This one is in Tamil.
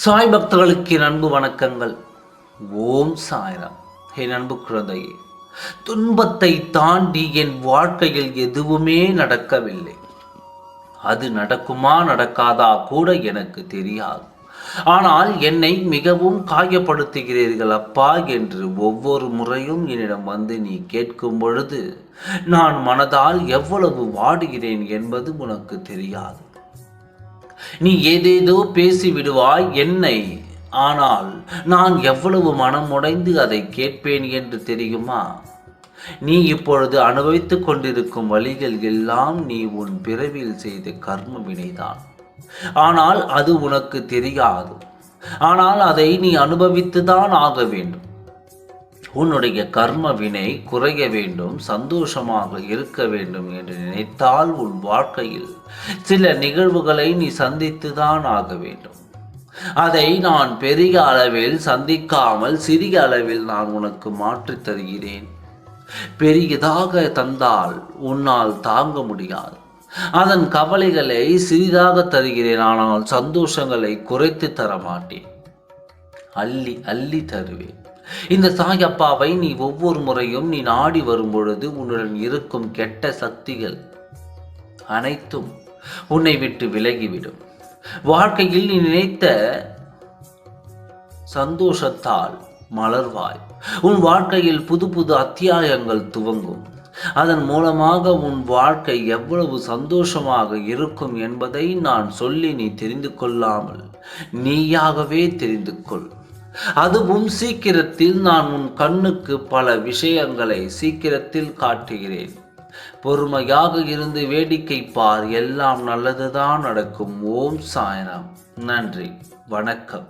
சாய் பக்தர்களுக்கு என் அன்பு வணக்கங்கள். ஓம் சாய்ராம். என் அன்பு குழந்தையே துன்பத்தை தாண்டி என் வாழ்க்கையில் எதுவுமே நடக்கவில்லை. அது நடக்குமா நடக்காதா கூட எனக்கு தெரியாது. ஆனால் என்னை மிகவும் காயப்படுத்துகிறீர்கள் அப்பா என்று ஒவ்வொரு முறையும் என்னிடம் வந்து நீ கேட்கும் பொழுது நான் மனதால் எவ்வளவு வாடுகிறேன் என்பது உனக்கு தெரியாது. நீ ஏதேதோ பேசி விடுவாய் என்னை. ஆனால் நான் எவ்வளவு மனம் உடைந்து அதை கேட்பேன் என்று தெரியுமா? நீ இப்பொழுது அனுபவித்துக் கொண்டிருக்கும் வழிகள் எல்லாம் நீ உன் பிறவியில் செய்த கர்ம வினைதான் ஆனால் அது உனக்கு தெரியாது. ஆனால் அதை நீ அனுபவித்துதான் ஆக வேண்டும். உன்னுடைய கர்ம வினை குறைய வேண்டும் சந்தோஷமாக இருக்க வேண்டும் என்று நினைத்தால் உன் வாழ்க்கையில் சில நிகழ்வுகளை நீ சந்தித்துதான் ஆக வேண்டும். அதை நான் பெரிய அளவில் சந்திக்காமல் சிறிய அளவில் நான் உனக்கு மாற்றித் தருகிறேன். பெரியதாக தந்தால் உன்னால் தாங்க முடியாது. அதன் கவலைகளை சிறிதாக தருகிறேன் ஆனால் சந்தோஷங்களை குறைத்து தர மாட்டேன் அள்ளி அள்ளி தருவேன். இந்த சாயப்பாவை நீ ஒவ்வொரு முறையும் நீ நாடி வரும் பொழுது உன்னுடன் இருக்கும் கெட்ட சக்திகள் அனைத்தும் உன்னை விட்டு விலகிவிடும். வாழ்க்கையில் நீ நினைத்த சந்தோஷத்தால் மலர்வாய். உன் வாழ்க்கையில் புது புது அத்தியாயங்கள் துவங்கும். அதன் மூலமாக உன் வாழ்க்கை எவ்வளவு சந்தோஷமாக இருக்கும் என்பதை நான் சொல்லி நீ தெரிந்து கொள்ளாமல் நீயாகவே தெரிந்து கொள். அதுவும் சீக்கிரத்தில் நான் உன் கண்ணுக்கு பல விஷயங்களை சீக்கிரத்தில் காட்டுகிறேன். பொறுமையாக இருந்து வேடிக்கை பார் எல்லாம் நல்லதுதான் நடக்கும். ஓம் சாயனம் நன்றி. வணக்கம்.